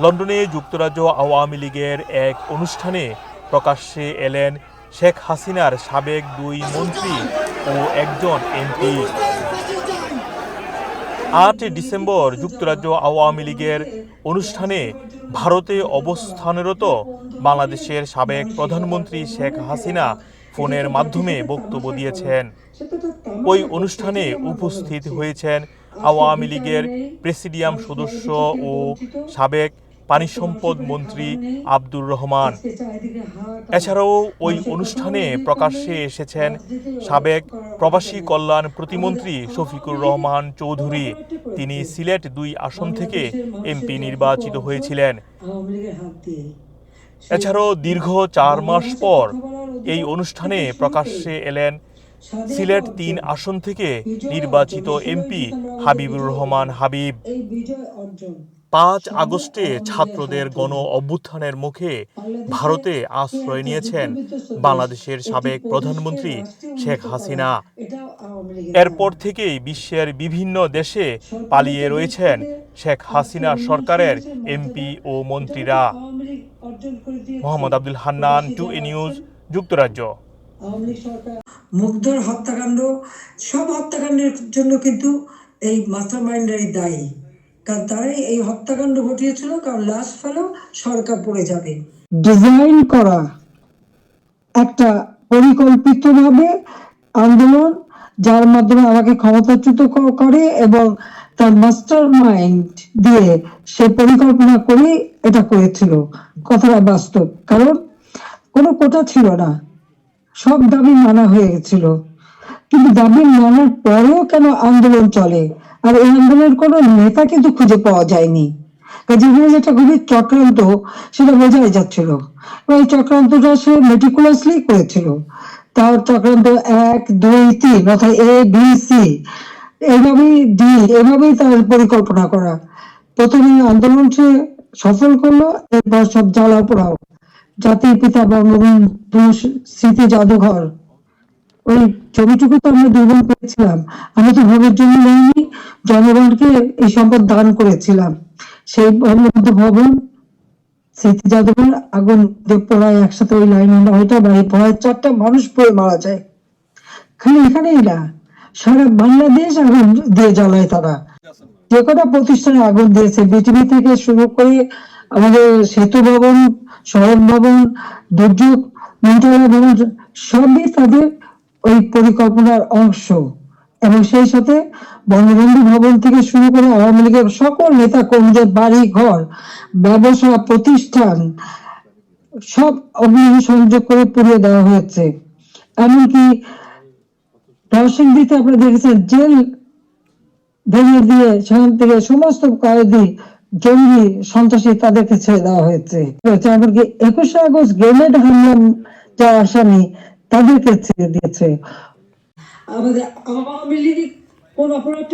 লন্ডনে যুক্তরাজ্য আওয়ামী লীগের এক অনুষ্ঠানে প্রকাশ্যে এলেন শেখ হাসিনার সাবেক দুই মন্ত্রী ও একজন এমপি। আট ডিসেম্বর যুক্তরাজ্য আওয়ামী লীগের অনুষ্ঠানে ভারতে অবস্থানরত বাংলাদেশের সাবেক প্রধানমন্ত্রী শেখ হাসিনা ফোনের মাধ্যমে বক্তব্য দিয়েছেন। ওই অনুষ্ঠানে উপস্থিত হয়েছেন আওয়ামী লীগের প্রেসিডিয়াম সদস্য ও সাবেক পানি সম্পদ মন্ত্রী আব্দুর রহমান। এছাড়াও ওই অনুষ্ঠানে প্রকাশ্যে এসেছেন সাবেক প্রবাসী কল্যাণ প্রতিমন্ত্রী শফিকুর রহমান চৌধুরী। তিনি সিলেট দুই আসন থেকে এমপি নির্বাচিত হয়েছিলেন। এছাড়াও দীর্ঘ চার মাস পর এই অনুষ্ঠানে প্রকাশ্যে এলেন সিলেট তিন আসন থেকে নির্বাচিত এমপি হাবিবুর রহমান হাবিব। পাঁচ আগস্টে ছাত্রদের গণ অভ্যুত্থানের মুখে ভারতে আশ্রয় নিয়েছেন বাংলাদেশের সাবেক প্রধানমন্ত্রী শেখ হাসিনা। এরপর থেকেই বিশ্বের বিভিন্ন দেশে পালিয়ে রয়েছেন শেখ হাসিনা সরকারের এমপি ও মন্ত্রীরা। Mohammad Abdul Hannan, two A news, যুক্তরাজ্য। মুগ্ধর হত্যাকাণ্ড, সব হত্যাকাণ্ডের জন্য কিন্তু এই মাস্টার মাইন্ডারই দায়ী। কারণ তারাই এই হত্যাকাণ্ড ঘটিয়েছিল, কারণ লাশ ফেলো সরকার পড়ে যাবে। ডিজাইন করা একটা পরিকল্পিতভাবে আন্দোলন, যার মাধ্যমে আমাকে ক্ষমতাচ্যুত করে এবং তার মাস্টার মাইন্ড দিয়ে সে পরিকল্পনা করে এটা করেছিল। কথাটা বাস্তব, কারণ কোনো কোটা ছিল না। সব দাবি মানা হয়ে গেছিল। কিন্তু দাবি মানার পরেও কেন আন্দোলন চলে? আর এই আন্দোলনের কোনো নেতা কিন্তু খুঁজে পাওয়া যায়নি। যেখানে যেটা খুবই চক্রান্ত, সেটা বোঝাই যাচ্ছিল। এই চক্রান্তটা সে মেটিকুলাসলি করেছিল। তার চক্রান্ত এক, দুই, তিন, অর্থাৎ এ বি সি এইভাবেই ডি এভাবেই তার পরিকল্পনা করা। প্রথমে আন্দোলন সে সফল করল, এরপর সব জ্বালা পোড়াও জাতির পিতা বঙ্গবন্ধু স্মৃতি, জাদুঘর ওই ছবিটুকু তো আমরা দুর্বল করেছিলাম আমরা তো ভোগের জন্য নেইনি, জনগণকে এই সম্পদ দান করেছিলাম। সেই ভবন, স্মৃতি জাদুঘর আগুন দিয়ে পড়ায় একসাথে ওই লাইন নয়টা বাড়ি পড়ায় চারটা মানুষ পড়ে মারা যায়। খালি এখানেই না, সারা বাংলাদেশ আগুন দিয়ে জ্বালায় তারা। যে কটা প্রতিষ্ঠানে আগুন দিয়েছে, বিটিভি থেকে শুরু করে আমাদের সেতু ভবন সড়ক ভবন, দুর্যোগ, মন্ত্রণালয় ভবন, সবই তাদের ওই পরিকল্পনার অংশ। এবং সেই সাথে বঙ্গবন্ধু ভবন থেকে শুরু করে আওয়ামী লীগের সকল নেতা কর্মীদের বাড়ি ঘর ব্যবসা, প্রতিষ্ঠান সব অগ্নি সংযোগ করে পুড়িয়ে দেওয়া হয়েছে। এমনকি নরসিংদীতে আপনারা দেখেছেন জেল ভেঙে দিয়ে সেখান থেকে সমস্ত কয়েদি জঙ্গি সন্ত্রাসী তাদেরকে ছেড়ে দেওয়া হয়েছে। এমনকি একুশে আগস্ট গ্রেনেড হামলা যা আসামি তাদেরকে ছেড়ে দিয়েছে। আমাদের আওয়ামী লীগ কোন অপরাধ